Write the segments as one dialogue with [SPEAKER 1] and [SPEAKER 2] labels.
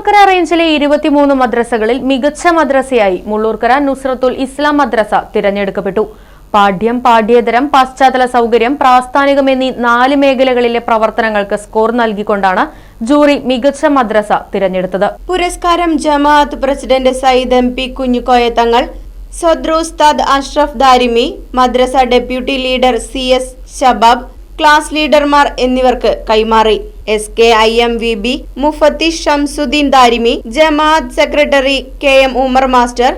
[SPEAKER 1] മുള്ളൂർക്കര റേഞ്ചിലെ ഇരുപത്തിമൂന്ന് മദ്രസകളിൽ മികച്ച മദ്രസയായി മുള്ളൂർക്കര നുസ്രത്തുൽ ഇസ്ലാം മദ്രസ തിരഞ്ഞെടുക്കപ്പെട്ടു. പാഠ്യം പാഠ്യേതരം പശ്ചാത്തല സൗകര്യം പ്രാസ്ഥാനികം എന്നീ നാല് മേഖലകളിലെ പ്രവർത്തനങ്ങൾക്ക് സ്കോർ നൽകിക്കൊണ്ടാണ് ജൂറി മികച്ച മദ്രസ തിരഞ്ഞെടുത്തത്.
[SPEAKER 2] പുരസ്കാരം ജമാഅത്ത് president Sayyid M P Kunhikoya Thangal സദ്രോസ്താദ് Ashraf Darimi മദ്രസ deputy leader C S Shabab class ലീഡർമാർ എന്നിവർക്ക് കൈമാറി. S K I M V B മുഫത്തി Shamsuddin Darimi Jamaat secretary K M Umar master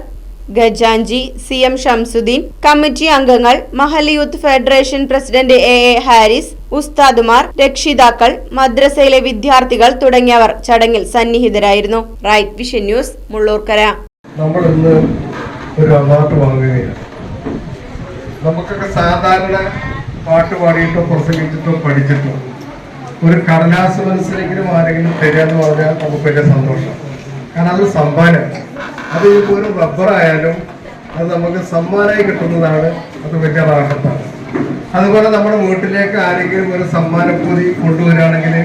[SPEAKER 2] ഗജാഞ്ചി C M Shamsuddin committee അംഗങ്ങൾ Mahal youth federation president A A Haris ഉസ്താദുമാർ രക്ഷിതാക്കൾ മദ്രസയിലെ വിദ്യാർത്ഥികൾ തുടങ്ങിയവർ ചടങ്ങിൽ സന്നിഹിതരായിരുന്നു. Right vision news Mullurkara.
[SPEAKER 3] നമ്മൾ ഇന്ന് ഒരു അവാർഡ് വാങ്ങുകയാണ്. നമുക്കൊക്കെ സാധാരണ പാട്ട് പാടിയിട്ടോ പ്രസംഗിച്ചിട്ടോ പഠിച്ചിട്ടോ ഒരു കടലാസ് മനസ്സിലെങ്കിലും ആരെങ്കിലും തരിക എന്ന് പറഞ്ഞാൽ നമുക്ക് വലിയ സന്തോഷം. കാരണം അത് സമ്മാനം. അത് ഒരു റബ്ബറായാലും അത് നമുക്ക് സമ്മാനമായി കിട്ടുന്നതാണ്. അത് വലിയ റാഹത്താണ്. അതുപോലെ നമ്മുടെ വീട്ടിലേക്ക് ആരെങ്കിലും ഒരു സമ്മാനപ്പൊതി കൊണ്ടുവരികയാണെങ്കിൽ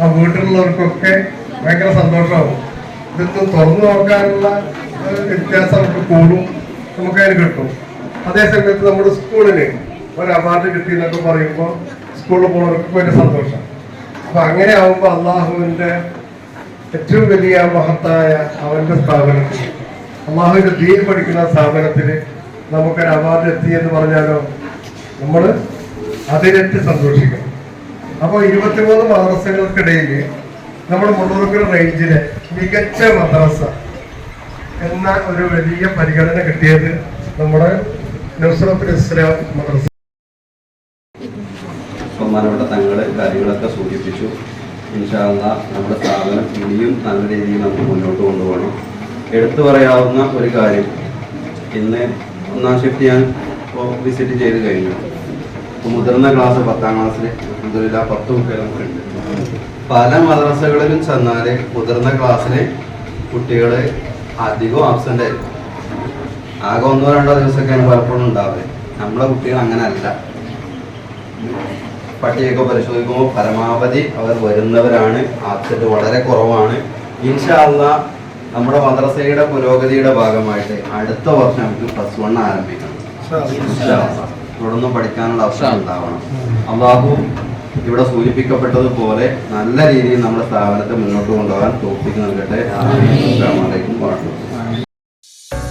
[SPEAKER 3] ആ വീട്ടിലുള്ളവർക്കൊക്കെ ഭയങ്കര സന്തോഷമാവും. ഇതൊന്നും തുറന്നു നോക്കാനുള്ള വ്യത്യാസം നമുക്ക് കൂടും. നമുക്ക് അതിന് കിട്ടും. അതേ സമയത്ത് നമ്മുടെ സ്കൂളിന് ഒരു അവാർഡ് കിട്ടി എന്നൊക്കെ പറയുമ്പോൾ സ്കൂളിൽ പോകുന്നവർക്ക് വലിയ സന്തോഷം. അപ്പൊ അങ്ങനെ ആവുമ്പോൾ അള്ളാഹുവിന്റെ ഏറ്റവും വലിയ മഹത്തായ അവന്റെ സ്ഥാപനത്തിൽ അള്ളാഹുവിന്റെ ദീൻ പഠിക്കുന്ന സ്ഥാപനത്തിൽ നമുക്കൊരു അവാർഡ് എത്തി എന്ന് പറഞ്ഞാലോ? നമ്മൾ അതിരറ്റ് സന്തോഷിക്കണം അപ്പോൾ ഇരുപത്തിമൂന്ന് മദ്രസകൾക്കിടയിൽ നമ്മൾ മുള്ളൂർക്കര റേഞ്ചിലെ മികച്ച മദ്രസ എന്ന ഒരു വലിയ പരിഗണന കിട്ടിയത് നമ്മുടെ നുസ്രത്തുൽ ഇസ്ലാം മദ്രസ
[SPEAKER 4] ബഹുമാനപ്പെട്ട തങ്ങൾ കാര്യങ്ങളൊക്കെ സൂചിപ്പിച്ചു. ഇൻഷാല്ല നമ്മുടെ സ്ഥാപനം ഇനിയും നല്ല രീതിയിൽ നമുക്ക് മുന്നോട്ട് കൊണ്ടുപോകണം. എടുത്തു പറയാവുന്ന ഒരു കാര്യം. ഇന്ന് ഒന്നാം ഷിഫ്റ്റ് ഞാൻ ഇപ്പോൾ വിസിറ്റ് ചെയ്ത് കഴിഞ്ഞു. ഇപ്പോൾ മുതിർന്ന ക്ലാസ് പത്താം ക്ലാസ്സിൽ മുതലില്ല പത്ത് കുട്ടികൾ നമുക്കുണ്ട്. പല മദ്രസകളിലും ചെന്നാൽ മുതിർന്ന ക്ലാസ്സിൽ കുട്ടികൾ അധികം ആബ്സെന്റ് ആയിരിക്കും. ആകെ ഒന്നോ രണ്ടോ ദിവസമൊക്കെയാണ് പലപ്പോഴും ഉണ്ടാവുക നമ്മളെ കുട്ടികൾ അങ്ങനെ അല്ല പട്ടികയൊക്കെ പരിശോധിക്കുമ്പോൾ പരമാവധി അവർ വരുന്നവരാണ്. ആക്സിഡ് വളരെ കുറവാണ്. ഇൻഷാല്ല നമ്മുടെ മദ്രസയുടെ പുരോഗതിയുടെ ഭാഗമായിട്ട് അടുത്ത വർഷം നമുക്ക് പ്ലസ് വൺ ആരംഭിക്കണം. തുടർന്ന് പഠിക്കാനുള്ള അവസരം ഉണ്ടാവണം. അള്ളാഹു ഇവിടെ സൂചിപ്പിക്കപ്പെട്ടതുപോലെ നല്ല രീതിയിൽ നമ്മുടെ സ്ഥാപനത്തെ മുന്നോട്ട് കൊണ്ടുപോകാൻ തോപ്പിക്ക് നൽകട്ടെ.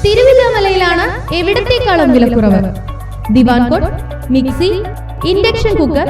[SPEAKER 5] തിരുവില്ലാമലയിലാണ് എവിടത്തേക്കാളും കുറവ്? Divan cot mixie induction cooker